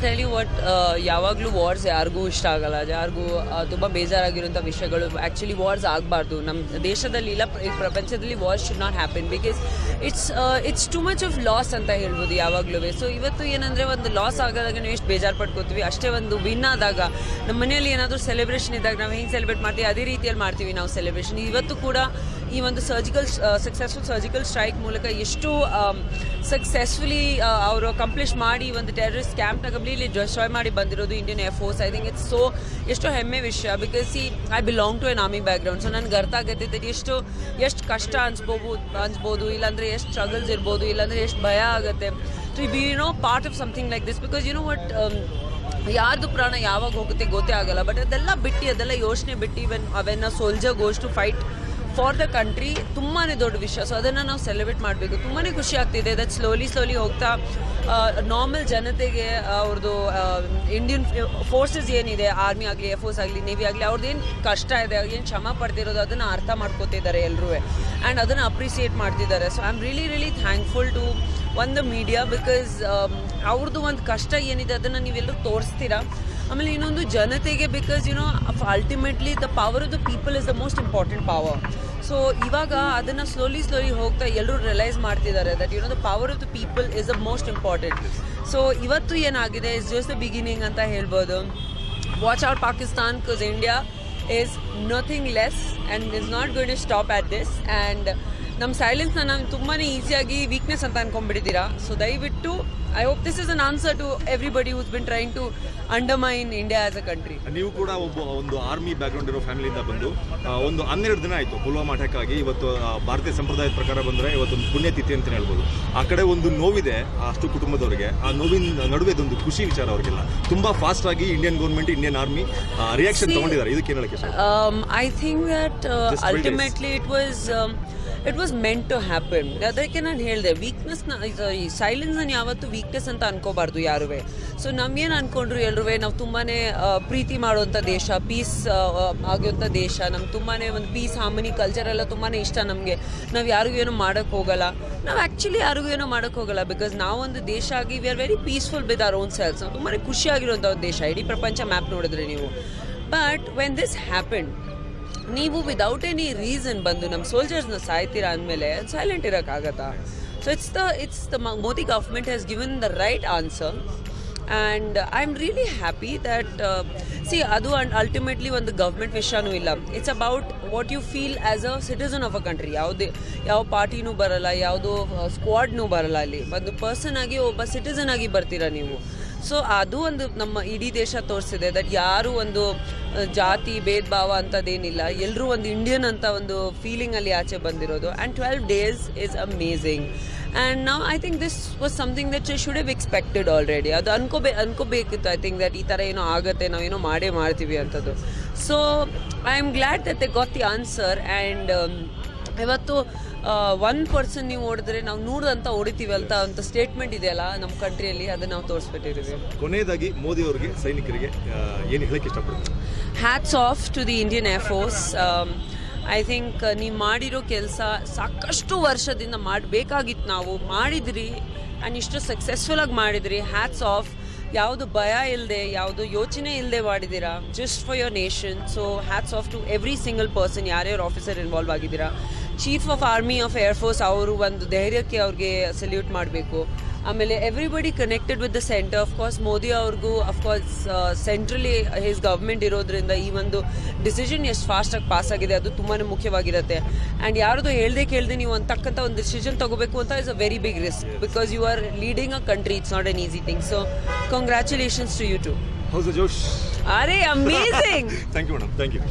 I tell ಯಾವಾಗಲೂ wars ಯಾರಿಗೂ ಇಷ್ಟ ಆಗಲ್ಲ. ಯಾರಿಗೂ ತುಂಬ ಬೇಜಾರಾಗಿರುವಂಥ ವಿಷಯಗಳು. ಆ್ಯಕ್ಚುಲಿ ವಾರ್ಸ್ ಆಗಬಾರ್ದು. ನಮ್ಮ ದೇಶದಲ್ಲಿ ಇಲ್ಲ ಪ್ರಪಂಚದಲ್ಲಿ wars should not happen because it's it's too much of loss ಅಂತ ಹೇಳ್ಬೋದು ಯಾವಾಗಲೂ ಸೊ ಇವತ್ತು ಏನಂದರೆ ಒಂದು ಲಾಸ್ ಆಗೋದಾಗ ನಾವು ಎಷ್ಟು ಬೇಜಾರು ಪಡ್ಕೋತೀವಿ ಅಷ್ಟೇ ಒಂದು ವಿನ್ ಆದಾಗ ನಮ್ಮ ಮನೆಯಲ್ಲಿ ಏನಾದರೂ ಸೆಲೆಬ್ರೇಷನ್ ಇದ್ದಾಗ ನಾವು ಹೆಂಗೆ ಸೆಲೆಬ್ರೇಟ್ ಮಾಡ್ತೀವಿ? ಅದೇ ರೀತಿಯಲ್ಲಿ ಮಾಡ್ತೀವಿ ನಾವು ಸೆಲೆಬ್ರೇಷನ್ ಇವತ್ತು ಕೂಡ ಈ ಒಂದು ಸರ್ಜಿಕಲ್ ಸಕ್ಸಸ್ಫುಲ್ ಸರ್ಜಿಕಲ್ ಸ್ಟ್ರೈಕ್ ಮೂಲಕ ಎಷ್ಟು ಸಕ್ಸಸ್ಫುಲಿ ಅವರು ಕಂಪ್ಲೀಟ್ ಮಾಡಿ ಒಂದು ಟೆರರಿಸ್ಟ್ ಕ್ಯಾಂಪ್ನ ಕಂಪ್ಲೀಟ್ಲಿ ಡಿಸ್ಟ್ರಾಯ್ ಮಾಡಿ ಬಂದಿರೋದು Indian air force I think it's so ಎಷ್ಟು ಹೆಮ್ಮೆ ವಿಷಯ. ಬಿಕಾಸ್ ಈ I belong to an army background so ನನಗೆ ಅರ್ಥ ಆಗುತ್ತೆ. ದಟ್ ಎಷ್ಟು ಎಷ್ಟು ಕಷ್ಟ ಅನ್ಸ್ಬೋದು ಅನ್ಸ್ಬೋದು, ಇಲ್ಲಾಂದ್ರೆ ಎಷ್ಟು ಸ್ಟ್ರಗಲ್ಸ್ ಇರ್ಬೋದು, ಇಲ್ಲಾಂದರೆ ಎಷ್ಟು ಭಯ ಆಗುತ್ತೆ. To be you know part of something like this because you know what ಯಾರ್ದು ಪ್ರಾಣ ಯಾವಾಗ ಹೋಗುತ್ತೆ ಗೊತ್ತೇ ಆಗಲ್ಲ. ಬಟ್ ಅದೆಲ್ಲ ಬಿಟ್ಟು, ಅದೆಲ್ಲ ಯೋಚನೆ ಬಿಟ್ಟು when ಅವೆನ್ನ soldier goes to fight for the country ತುಂಬಾ ದೊಡ್ಡ ವಿಷಯ. ಸೊ ಅದನ್ನು ನಾವು ಸೆಲೆಬ್ರೇಟ್ ಮಾಡಬೇಕು. ತುಂಬಾ ಖುಷಿ ಆಗ್ತಿದೆ. ದಟ್ ಸ್ಲೋಲಿ ಸ್ಲೋಲಿ ಹೋಗ್ತಾ ನಾರ್ಮಲ್ ಜನತೆಗೆ ಅವ್ರದ್ದು ಇಂಡಿಯನ್ ಫೋರ್ಸಸ್ ಏನಿದೆ ಆರ್ಮಿ ಆಗಲಿ ಏರ್ ಫೋರ್ಸ್ ಆಗಲಿ ನೇವಿ ಆಗಲಿ ಅವ್ರದ್ದು ಏನು ಕಷ್ಟ ಇದೆ, ಏನು ಶ್ರಮ ಪಡ್ತಿರೋದು, ಅದನ್ನು ಅರ್ಥ ಮಾಡ್ಕೋತಿದ್ದಾರೆ ಎಲ್ಲರೂ ಆ್ಯಂಡ್ ಅದನ್ನು ಅಪ್ರಿಸಿಯೇಟ್ ಮಾಡ್ತಿದ್ದಾರೆ. So I am really really thankful to ಒಂದು ಮೀಡಿಯಾ ಬಿಕಾಸ್ ಅವ್ರದ್ದು ಒಂದು ಕಷ್ಟ ಏನಿದೆ, ಅದನ್ನು ನೀವೆಲ್ಲರೂ ತೋರಿಸ್ತೀರಾ? ಆಮೇಲೆ ಇನ್ನೊಂದು ಜನತೆಗೆ because you know ultimately the power of the people is the most important power so ಇವಾಗ ಅದನ್ನು ಸ್ಲೋಲಿ ಸ್ಲೋಲಿ ಹೋಗ್ತಾ ಎಲ್ಲರೂ ರಿಯಲೈಸ್ ಮಾಡ್ತಿದ್ದಾರೆ that you know the power of the people is the most important so ಇವತ್ತು ಏನಾಗಿದೆ is just the beginning ಅಂತ ಹೇಳ್ಬೋದು. Watch out Pakistan because India is nothing less and is not going to stop at this and ನಮ್ಮ ಸೈಲೆನ್ಸ್ನ ನಾನು ತುಂಬಾ ಈಸಿಯಾಗಿ weakness ಅಂತ ಅನ್ಕೊಂಡ್ಬಿಟ್ಟಿದ್ದೀರಾ? ಸೊ ದಯವಿಟ್ಟು I hope this is an answer to everybody who's been trying to undermine India as a country ನೀವು ಕೂಡ ಒಬ್ಬ ಒಂದು ಆರ್ಮಿ ಬ್ಯಾಕ್ಗ್ರೌಂಡ್ ಇರೋ ಫ್ಯಾಮಿಲಿಯಿಂದ ಬಂದು ಒಂದು ಹನ್ನೆರಡು ದಿನ ಆಯಿತು ಪುಲ್ವಾಮಾ ಅಟ್ಯಾಕ್ ಆಗಿ ಇವತ್ತು ಭಾರತೀಯ ಸಂಪ್ರದಾಯದ ಪ್ರಕಾರ ಬಂದರೆ ಇವತ್ತು ಒಂದು ಪುಣ್ಯತಿಥಿ ಅಂತಲೇ ಹೇಳ್ಬೋದು. ಆ ಕಡೆ ಒಂದು ನೋವಿದೆ ಅಷ್ಟು ಕುಟುಂಬದವರಿಗೆ. ಆ ನೋವಿನ ನಡುವೆ ಇದೊಂದು ಖುಷಿ ವಿಚಾರ ಅವರಿಗೆಲ್ಲ. ತುಂಬ ಫಾಸ್ಟ್ ಆಗಿ Indian government Indian army reaction ತಗೊಂಡಿದ್ದಾರೆ. ಇದಕ್ಕೆ ಏನು ಹೇಳಕ್ಕೆ think what ultimately it was Just was meant to happen. ಅದಕ್ಕೆ ನಾನು ಹೇಳಿದೆ ವೀಕ್ನೆಸ್ನ ಸಾರಿ ನಾನು ಯಾವತ್ತೂ ವೀಕ್ನೆಸ್ ಅಂತ ಅನ್ಕೋಬಾರ್ದು ಯಾರುವೆ. ಸೊ ನಮ್ಗೇನು ಅನ್ಕೊಂಡ್ರು ಎಲ್ಲರೂ ನಾವು ತುಂಬಾ ಪ್ರೀತಿ ಮಾಡುವಂಥ ದೇಶ ಪೀಸ್ ಆಗುವಂಥ ದೇಶ, ನಮ್ಗೆ ತುಂಬಾ ಒಂದು ಪೀಸ್ ಹಾಮನಿ ಕಲ್ಚರ್ ಎಲ್ಲ ತುಂಬಾ ಇಷ್ಟ ನಮಗೆ. ನಾವು ಯಾರಿಗೂ ಏನೂ ಮಾಡೋಕ್ಕೆ ಹೋಗಲ್ಲ. ನಾವು ಆ್ಯಕ್ಚುಲಿ ಯಾರಿಗೂ ಏನೋ ಮಾಡೋಕ್ಕೆ ಹೋಗಲ್ಲ ಬಿಕಾಸ್ ನಾವೊಂದು ದೇಶ ಆಗಿ we are very peaceful with our own selves ನಾವು ತುಂಬಾ ಖುಷಿಯಾಗಿರುವಂಥ ಒಂದು ದೇಶ. ಇಡೀ ಪ್ರಪಂಚ ಮ್ಯಾಪ್ ನೋಡಿದ್ರೆ ನೀವು. ಬಟ್ ವೆನ್ ದಿಸ್ ಹ್ಯಾಪನ್ ನೀವು ವಿದೌಟ್ ಎನಿ ರೀಸನ್ ಬಂದು ನಮ್ಮ ಸೋಲ್ಜರ್ಸ್ನ ಸಾಯ್ತೀರಾ ಅಂದಮೇಲೆ silent ಇರೋಕ್ಕಾಗತ್ತಾ? So it's the it's the Modi government has given the right answer and I am really happy that C ಅದು ಅಂಡ್ ಅಲ್ಟಿಮೇಟ್ಲಿ ಒಂದು ಗವರ್ಮೆಂಟ್ ವಿಷಯನೂ ಇಲ್ಲ. It's about what you feel as a citizen of a country ಯಾವುದೇ, ಯಾವ ಪಾರ್ಟಿನೂ ಬರಲ್ಲ, ಯಾವುದೋ ಸ್ಕ್ವಾಡ್ನೂ ಬರಲ್ಲ ಅಲ್ಲಿ. ಒಂದು ಪರ್ಸನ್ ಆಗಿ ಒಬ್ಬ ಸಿಟಿಸನ್ ಆಗಿ ಬರ್ತೀರಾ ನೀವು. ಸೊ ಅದು ಒಂದು ನಮ್ಮ ಇಡೀ ದೇಶ ತೋರಿಸಿದೆ ದಟ್ ಯಾರು ಒಂದು ಜಾತಿ ಭೇದ ಭಾವ ಅಂತದೇನಿಲ್ಲ. ಎಲ್ಲರೂ ಒಂದು ಇಂಡಿಯನ್ ಅಂತ ಒಂದು ಫೀಲಿಂಗ್ ಅಲ್ಲಿ ಆಚೆ ಬಂದಿರೋದು. And twelve days is amazing and ನಾವು I think this was something that should have expected already ಅದು ಅನ್ಕೋಬೇ, ಅನ್ಕೋಬೇಕಿತ್ತು. ಐ ಥಿಂಕ್ ದಟ್ ಈ ಥರ ಏನೋ ಆಗುತ್ತೆ ನಾವೇನೋ ಮಾಡೇ ಮಾಡ್ತೀವಿ ಅಂತದ್ದು. So I am glad that they got the answer and ಇವತ್ತು ಒನ್ ಪರ್ಸನ್ ನೀವು ಓಡಿದ್ರೆ ನಾವು ನೂರು ಅಂತ ಹೊಡಿತೀವಿ ಅಂತ ಅಂತ ಸ್ಟೇಟ್ಮೆಂಟ್ ಇದೆಯಲ್ಲ ನಮ್ಮ ಕಂಟ್ರಿಯಲ್ಲಿ ಅದನ್ನ ನಾವು ತೋರಿಸ್ಬಿಟ್ಟಿದ್ದೀವಿ ಕೊನೆಯದಾಗಿ ಮೋದಿ ಅವರಿಗೆ ಸೈನಿಕರಿಗೆ ಏನು ಹೇಳಕ್ಕೆ ಇಷ್ಟಪಡ್ತೀನಿ hats off to the Indian air force I think ನೀವು ಮಾಡಿರೋ ಕೆಲಸ ಸಾಕಷ್ಟು ವರ್ಷದಿಂದ ಮಾಡಬೇಕಾಗಿತ್ತು ನಾವು. ಮಾಡಿದ್ರಿ ಆ್ಯಂಡ್ ಇಷ್ಟು ಸಕ್ಸಸ್ಫುಲ್ಲಾಗಿ ಮಾಡಿದ್ರಿ. ಹ್ಯಾಟ್ಸ್ ಆಫ್ ಯಾವುದು ಭಯ ಇಲ್ಲದೆ ಯಾವುದು ಯೋಚನೆ ಇಲ್ಲದೆ ಮಾಡಿದ್ದೀರಾ? Just for your nation so hats off to every single person ಯಾರ್ಯಾರು ಆಫೀಸರ್ ಇನ್ವಾಲ್ವ್ ಆಗಿದ್ದೀರಾ? Chief of army of air force ಅವರು ಒಂದು ಧೈರ್ಯಕ್ಕೆ ಅವ್ರಿಗೆ ಸಲ್ಯೂಟ್ ಮಾಡಬೇಕು. ಆಮೇಲೆ everybody connected with the centre course Modi ಅವ್ರಿಗೂ ಅಫ್ಕೋರ್ಸ್ ಸೆಂಟ್ರಲಿ ಹಿಸ್ ಗವರ್ಮೆಂಟ್ ಇರೋದ್ರಿಂದ ಈ ಒಂದು ಡಿಸಿಷನ್ ಎಷ್ಟು ಫಾಸ್ಟಾಗಿ ಪಾಸ್ ಆಗಿದೆ ಅದು ತುಂಬಾ ಮುಖ್ಯವಾಗಿರುತ್ತೆ. ಆ್ಯಂಡ್ ಯಾರ್ದು ಹೇಳ್ದೆ ಕೇಳದೆ ನೀವು ಒಂದು ತಕ್ಕಂಥ ಒಂದು ಡಿಸಿಷನ್ ತಗೋಬೇಕು ಅಂತ is a very big risk because you are leading a country it's not an easy thing so congratulations to you to are amazing thank you madam thank you